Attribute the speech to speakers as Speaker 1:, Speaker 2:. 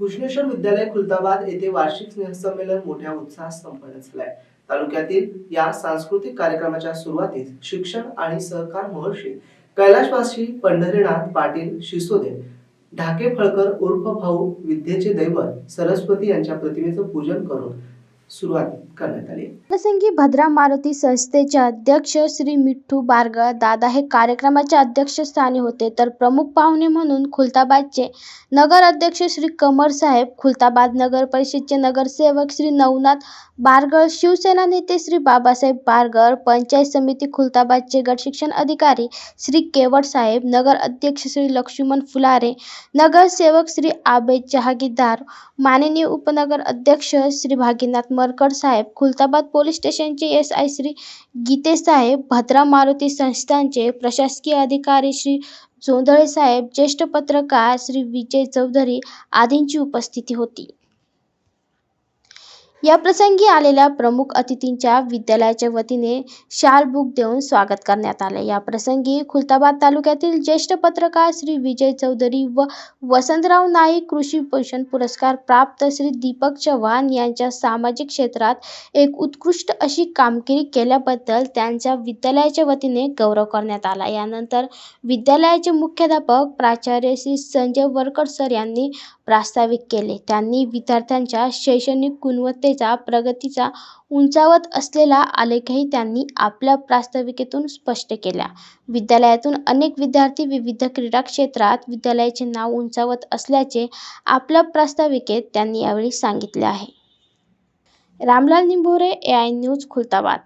Speaker 1: घुष्णेश्वर विद्यालय खुलताबाद येथे वार्षिक स्नेहसंमेलन मोठ्या उत्साहात संपन्न झालंय. तालुक्यातील या सांस्कृतिक कार्यक्रमाच्या सुरुवातीस शिक्षण आणि सहकार महर्षी कैलाशवासी पंढरीनाथ पाटील शिसोदे ढाके फळकर उर्फ भाऊ विद्येचे दैवत सरस्वती यांच्या प्रतिमेचं पूजन करून सुरुवात करण्यात आली.
Speaker 2: प्रसंगी भद्रा मारुती संस्थेचे अध्यक्ष श्री मिठ्ठू बारगळ दादा हे कार्यक्रमाच्या अध्यक्षस्थानी होते. तर प्रमुख पाहुणे म्हणून खुलताबादचे नगर अध्यक्ष श्री कमर साहेब खुलताबाद नगर परिषदचे नगरसेवक श्री नवनाथ बारगळ शिवसेना नेते श्री बाबासाहेब बारगळ पंचायत समिती खुलताबादचे गट शिक्षण अधिकारी श्री केवट साहेब नगर अध्यक्ष श्री लक्ष्मण फुलारे नगरसेवक श्री आबेद जहागीरदार माननीय उपनगर अध्यक्ष श्री भागीनाथ मरकड साहेब खुलताबाद पोलीस स्टेशनचे एस आय श्री गीते साहेब भद्रा मारुती संस्थानचे प्रशासकीय अधिकारी श्री जोंधळे साहेब ज्येष्ठ पत्रकार श्री विजय चौधरी आदींची उपस्थिती होती. या प्रसंगी आलेल्या प्रमुख अतिथींच्या विद्यालयाच्या वतीने शाल बुक देऊन स्वागत करण्यात आले. या प्रसंगी खुलताबाद तालुक्यातील ज्येष्ठ पत्रकार श्री विजय चौधरी व वसंतराव नाईक कृषी पोषण पुरस्कार प्राप्त श्री दीपक चव्हाण यांच्या सामाजिक क्षेत्रात एक उत्कृष्ट अशी कामगिरी केल्याबद्दल त्यांच्या विद्यालयाच्या वतीने गौरव करण्यात आला. यानंतर विद्यालयाचे मुख्याध्यापक प्राचार्य श्री संजय वरकड सर यांनी प्रास्ताविक केले. त्यांनी विद्यार्थ्यांच्या शैक्षणिक गुणवत्तेचा प्रगतीचा उंचावत असलेला आलेखही त्यांनी आपल्या प्रास्ताविकेतून स्पष्ट केला. विद्यालयातून अनेक विद्यार्थी विविध क्रीडा क्षेत्रात विद्यालयाचे नाव उंचावत असल्याचे आपल्या प्रास्ताविकेत त्यांनी यावेळी सांगितले आहे. Ramlal Nimbhore A I news Khultabad.